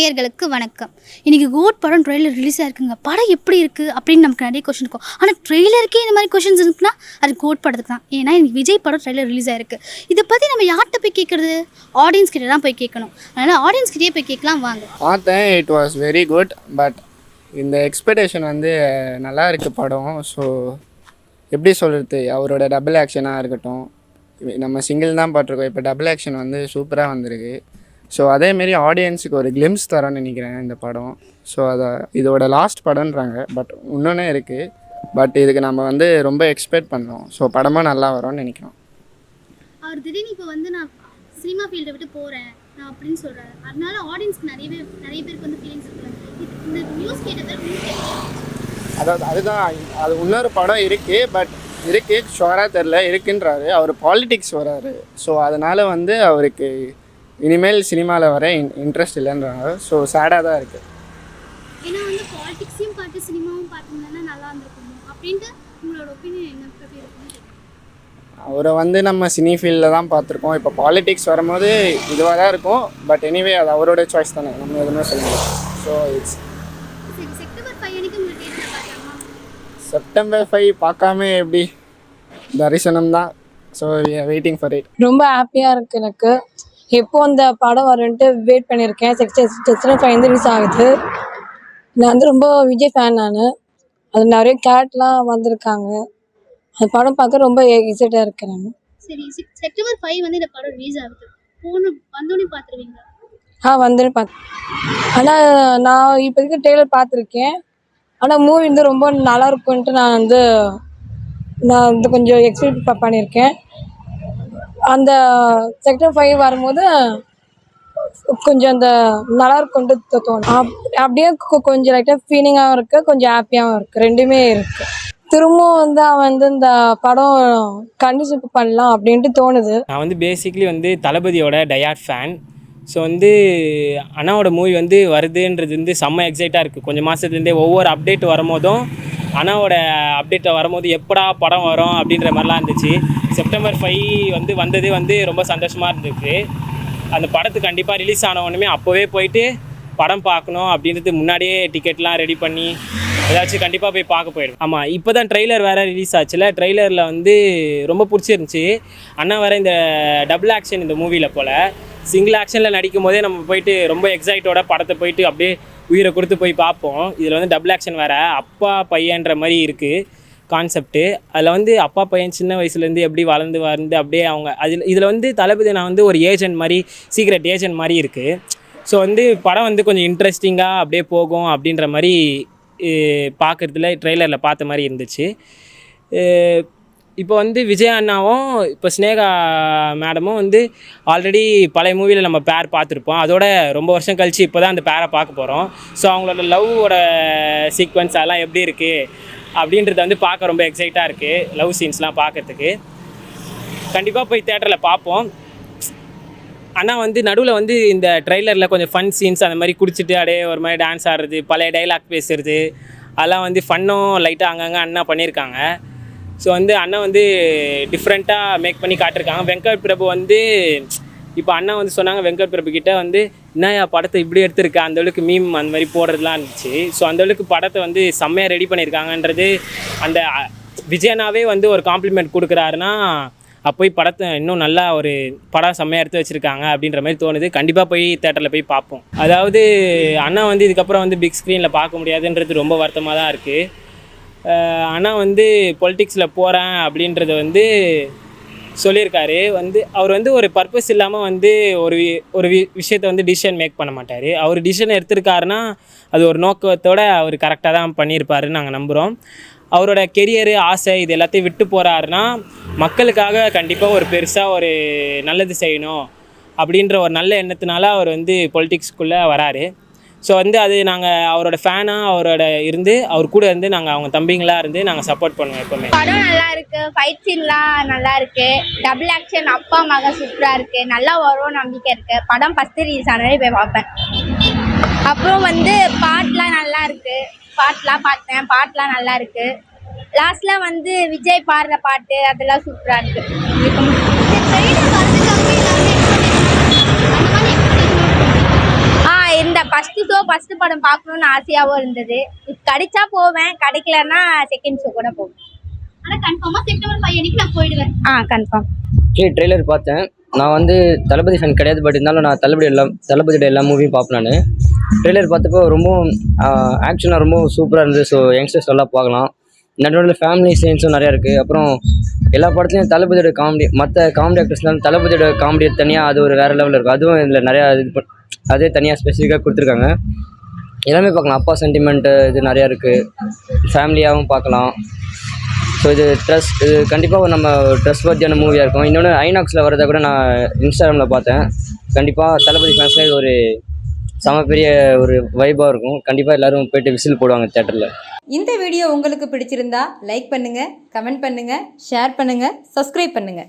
நேயர்களுக்கு வணக்கம். இன்னைக்கு கோட் படம் ட்ரெய்லர் ரிலீஸ் ஆயிருக்குங்க படம் எப்படி இருக்குது அப்படின்னு நமக்கு நிறைய கொஷின் இருக்கும். ஆனால் ட்ரெய்லருக்கே இந்த மாதிரி கொஷின்ஸ் இருக்குன்னா அது கோட் படத்துக்கு தான். ஏன்னா எனக்கு விஜய் படம் ட்ரெய்லர் ரிலீஸ் ஆயிருக்கு. இதை பற்றி நம்ம யார்கிட்ட போய் கேட்குறது? ஆடியன்ஸ் கிட்ட தான் போய் கேட்கணும். அதனால் ஆடியன்ஸ் கிட்டே போய் கேட்கலாம் வாங்க. பார்த்தேன். It was very good but இந்த எக்ஸ்பெக்டேஷன் வந்து நல்லா இருக்குது படம். ஸோ எப்படி சொல்கிறது அவரோட டபுள் ஆக்ஷனாக இருக்கட்டும். நம்ம சிங்கிள் தான் பார்த்துருக்கோம். இப்போ டபுள் ஆக்ஷன் வந்து சூப்பராக வந்திருக்கு. ஸோ அதேமாரி ஆடியன்ஸுக்கு ஒரு கிளிம்ஸ் தரோன்னு நினைக்கிறேன் இந்த படம். ஸோ அதை இதோட லாஸ்ட் படம்ன்றாங்க. பட் இன்னொன்னே இருக்குது பட் இதுக்கு நம்ம வந்து ரொம்ப எக்ஸ்பெக்ட் பண்ணுறோம் ஸோ படமாக நல்லா வரும்னு நினைக்கிறோம். அவர் திடீர்னு இப்போ வந்து நான் சினிமா ஃபீல்டை விட்டு போகிறேன் நான் அப்படின்னு சொல்கிறாரு அதனால ஆடியன்ஸ்க்கு நிறைய பேர் நிறைய பேருக்கு வந்து ஃபீலிங்ஸ் இருக்கு இந்த நியூஸ் கேட்டதில் அதாவது அதுதான் அது இன்னொரு படம் இருக்குது பட் இருக்குது ஷுவராக தெரில இருக்குன்றாரு. அவர் பாலிடிக்ஸ் வராரு. ஸோ அதனால் வந்து அவருக்கு இனிமேல் சினிமாவில் வர இன்ட்ரெஸ்ட் இல்லைன்றாங்க. ஸோ சேடாக தான் இருக்குது ஏன்னா வந்து பாலிடிக்ஸையும் பார்த்து சினிமாவும் பார்த்தீங்கன்னா நல்லா இருந்திருக்கும்? அப்படின்ட்டு உங்களோட ஒப்பீனியன் என்ன? எப்படி இருக்குன்னு கேட்குறேன். அவரை வந்து நம்ம சினி ஃபீல்டில் தான் பார்த்துருக்கோம். இப்போ பாலிடிக்ஸ் வரும்போது இதுவாக தான் இருக்கும். பட் எனிவே அது அவரோட சாய்ஸ் தானே. நம்ம எதுவுமே சொல்ல முடியாது. ஸோ இட்ஸ் செப்டம்பர் ஃபைவ் பார்க்காம எப்படி? தரிசனம் தான். ஸோ வெயிட்டிங் ஃபார் இட் ரொம்ப ஹாப்பியாக இருக்குது எனக்கு. எப்போ அந்த படம் வரும்ன்ட்டு வெயிட் பண்ணியிருக்கேன். செக்ஷன் ஃபைவ் வந்து ரிலீஸ் ஆகுது. நான் வந்து ரொம்ப விஜய் ஃபேன் நான். அது நிறைய கேரட்லாம் வந்திருக்காங்க. அந்த படம் பார்க்க ரொம்ப எக்ஸைட்டாக இருக்கேன் நான். சரி செப்- செப்டம்பர் ஃபைவ் வந்து இந்த படம் ரிலீஸ் ஆகுது. போன வந்தோடனே பார்த்துருவீங்க ஆ வந்துன்னு பார்த்தேன் ஆனால் நான் இப்போதைக்கு டெய்லர் பார்த்துருக்கேன். ஆனால் மூவி வந்து ரொம்ப நல்லா இருக்கும்ன்ட்டு நான் வந்து நான் வந்து கொஞ்சம் எக்ஸ்பெக்ட் பண்ணியிருக்கேன். அந்த செக்டர் ஃபைவ் வரும்போது கொஞ்சம் அந்த நல்லா இருக்கும்ட்டு தோணும். அப்படியே கொஞ்சம் லைட்டாக ஃபீலிங்காகவும் இருக்குது கொஞ்சம் ஹாப்பியாகவும் இருக்குது ரெண்டுமே இருக்குது திரும்பவும் வந்து அவன் வந்து இந்த படம் கண்டினியூ பண்ணலாம் அப்படின்ட்டு தோணுது. நான் வந்து பேசிக்லி வந்து தளபதியோட டயாட் ஃபேன் ஸோ வந்து அண்ணாவோட மூவி வந்து வருதுன்றது வந்து செம்ம எக்ஸைட்டாக இருக்குது கொஞ்சம் மாதத்துலேருந்தே ஒவ்வொரு அப்டேட் வரும்போதும் அண்ணாவோட அப்டேட்டை வரும்போது எப்படா படம் வரும் அப்படின்ற மாதிரிலாம் இருந்துச்சு. செப்டம்பர் ஃபைவ் வந்து வந்தது வந்து ரொம்ப சந்தோஷமாக இருந்துச்சு. அந்த படத்துக்கு கண்டிப்பாக ரிலீஸ் ஆன உடனே அப்போவே போயிட்டு படம் பார்க்கணும் அப்படின்றது முன்னாடியே டிக்கெட்லாம் ரெடி பண்ணி ஏதாச்சும் கண்டிப்பாக போய் பார்க்க போயிடும் ஆமாம் இப்போ தான் ட்ரெய்லர் வேறு ரிலீஸ் ஆச்சுல. ட்ரெய்லரில் வந்து ரொம்ப பிடிச்சிருந்துச்சி. அண்ணா வேறு இந்த டபுள் ஆக்ஷன் இந்த மூவியில் போல் சிங்கிள் ஆக்ஷனில் நடிக்கும் போதே நம்ம போயிட்டு ரொம்ப எக்ஸைட்டோட படத்தை போயிட்டு அப்படியே உயிரை கொடுத்து போய் பார்ப்போம். இதில் வந்து டபுள் ஆக்ஷன் வேறு அப்பா பையன்ற மாதிரி இருக்குது கான்செப்ட்டு அதில் வந்து அப்பா பையன் சின்ன வயசுலேருந்து எப்படி வளர்ந்து வளர்ந்து அப்படியே அவங்க அதில் இதில் வந்து தளபதி நான் வந்து ஒரு ஏஜென்ட் மாதிரி சீக்ரெட் ஏஜென்ட் மாதிரி இருக்குது ஸோ வந்து படம் வந்து கொஞ்சம் இன்ட்ரெஸ்டிங்காக அப்படியே போகும் அப்படின்ற மாதிரி பார்க்குறதுல ட்ரெய்லரில் பார்த்த மாதிரி இருந்துச்சு. இப்போ வந்து விஜய் அண்ணாவும் இப்போ ஸ்னேகா மேடமும் வந்து ஆல்ரெடி பழைய மூவியில் நம்ம பேர் பார்த்துருப்போம். அதோட ரொம்ப வருஷம் கழித்து இப்போ தான் அந்த பேரை பார்க்க போகிறோம் ஸோ அவங்களோட லவ்வோட சீக்வன்ஸ் அதெல்லாம் எப்படி இருக்குது அப்படின்றத வந்து பார்க்க ரொம்ப எக்ஸைட்டாக இருக்குது லவ் சீன்ஸ்லாம் பார்க்கறதுக்கு. கண்டிப்பாக போய் தேட்டரில் பார்ப்போம். அண்ணா வந்து நடுவில் வந்து இந்த ட்ரெய்லரில் கொஞ்சம் ஃபன் சீன்ஸ் அந்த மாதிரி குடிச்சிட்டு அப்படியே ஒரு மாதிரி டான்ஸ் ஆடுறது பழைய டைலாக் பேசுறது அதெல்லாம் வந்து ஃபன்னும் லைட்டாக அங்கங்கே அண்ணா பண்ணியிருக்காங்க. ஸோ வந்து அண்ணா வந்து டிஃப்ரெண்ட்டாக மேக் பண்ணி காட்டிருக்காங்க வெங்கட் பிரபு வந்து இப்போ அண்ணா வந்து சொன்னாங்க வெங்கட் பிரபு கிட்ட வந்து என்னையா படத்தை இப்படி எடுத்திருக்க? அந்த அளவுக்கு மீம் அந்த மாதிரி போடுறதுலாம் இருந்துச்சு. ஸோ அந்த அளவுக்கு படத்தை வந்து செம்மையாக ரெடி பண்ணியிருக்காங்கன்றது அந்த விஜயனாவே வந்து ஒரு காம்ப்ளிமெண்ட் கொடுக்குறாருன்னா அப்போய் படத்தை இன்னும் நல்லா ஒரு படம் செம்மையாக எடுத்து வச்சுருக்காங்க அப்படின்ற மாதிரி தோணுது. கண்டிப்பாக போய் தேட்டரில் போய் பார்ப்போம். அதாவது அண்ணா வந்து இதுக்கப்புறம் வந்து பிக் ஸ்க்ரீனில் பார்க்க முடியாதுன்றது ரொம்ப வருத்தமாக தான் இருக்குது ஆனால் வந்து பொலிட்டிக்ஸில் போகிறேன் அப்படின்றது வந்து சொல்லியிருக்காரு. வந்து அவர் வந்து ஒரு பர்பஸ் இல்லாமல் வந்து ஒரு வி- ஒரு வி விஷயத்தை வந்து டிசிஷன் மேக் பண்ண மாட்டார். அவர் டிசிஷன் எடுத்திருக்காருன்னா அது ஒரு நோக்கத்தோடு அவர் கரெக்டாக தான் பண்ணியிருப்பாருன்னு நாங்கள் நம்புகிறோம் அவரோட கெரியரு ஆசை இது எல்லாத்தையும் விட்டு போகிறாருன்னா மக்களுக்காக கண்டிப்பாக ஒரு பெருசாக ஒரு நல்லது செய்யணும் அப்படின்ற ஒரு நல்ல எண்ணத்தினால அவர் வந்து பொலிட்டிக்ஸ்குள்ளே வராரு. ஸோ வந்து அது நாங்கள் அவரோட ஃபேனாக அவரோட இருந்து அவர் கூட இருந்து நாங்கள் அவங்க தம்பிங்களா இருந்து நாங்கள் சப்போர்ட் பண்ணுவோம் எப்பவுமே. படம் நல்லா இருக்கு ஃபைட் சீன்லாம் நல்லா இருக்கு. டபுள் ஆக்ஷன் அப்பா மகன் சூப்பராக இருக்கு. நல்லா வரும் நம்பிக்கை இருக்கு. படம் ஃபஸ்ட்டு ரிலீஸ் ஆனாலே போய் பார்ப்பேன். அப்புறம் வந்து பாட்டெலாம் நல்லா இருக்கு. பாட்டெலாம் பார்த்தேன். பாட்டெலாம் நல்லா இருக்கு. லாஸ்ட்ல வந்து விஜய் பாடுற பாட்டு அதெல்லாம் சூப்பராக இருக்கு ஆ இந்த ஃபர்ஸ்ட் படம் பார்க்கணும்னு ஆசையாகவும் இருந்தது. கிடைச்சா போவேன் கிடைக்கலன்னா செகண்ட் ஷோ கூட போவேன். ஆனால் கன்ஃபார்மாக செப்டம்பர் ஃபைவ் அன்னைக்கு நான் போயிடுவேன். ஆ கன்ஃபார்ம் கே ட்ரெய்லர் பார்த்தேன். நான் வந்து தளபதி ஃபேன் கிடையாது பட் இருந்தாலும் நான் தளபதி எல்லாம் தளபதியோட எல்லா மூவியும் பார்ப்பேன் நான். ட்ரெய்லர் பார்த்தப்போ ரொம்ப ஆக்ஷனாக ரொம்ப சூப்பராக இருந்தது. ஸோ யங்ஸ்டர்ஸ் நல்லா பார்க்கலாம். நடுவில் ஃபேமிலி சீன்ஸும் நிறையா இருக்குது அப்புறம் எல்லா படத்துலையும் தளபதியோட காமெடி மற்ற காமெடி ஆக்டர்ஸ்னாலும் தளபதியோட காமெடி தனியாக அது ஒரு வேறு லெவலில் இருக்கும். அதுவும் இதில் நிறையா இது அதே தனியாக ஸ்பெசிஃபிக்காக கொடுத்துருக்காங்க. எல்லாமே பார்க்கலாம். அப்பா சென்டிமெண்ட்டு இது நிறையா இருக்குது ஃபேமிலியாகவும் பார்க்கலாம். ஸோ இது ட்ரெஸ் இது கண்டிப்பாக நம்ம ட்ரெஸ் பற்றியான மூவியாக இருக்கும். இன்னொன்று ஐநாக்ஸில் வரதை கூட நான் இன்ஸ்டாகிராமில் பார்த்தேன். கண்டிப்பாக தளபதி ஃபேன்ஸில் இது ஒரு செம பெரிய ஒரு வைபாக இருக்கும். கண்டிப்பாக எல்லோரும் போயிட்டு விசில் போடுவாங்க தேட்டரில் இந்த வீடியோ உங்களுக்கு பிடிச்சிருந்தா லைக் பண்ணுங்கள் கமெண்ட் பண்ணுங்கள் ஷேர் பண்ணுங்கள் சப்ஸ்கிரைப் பண்ணுங்கள்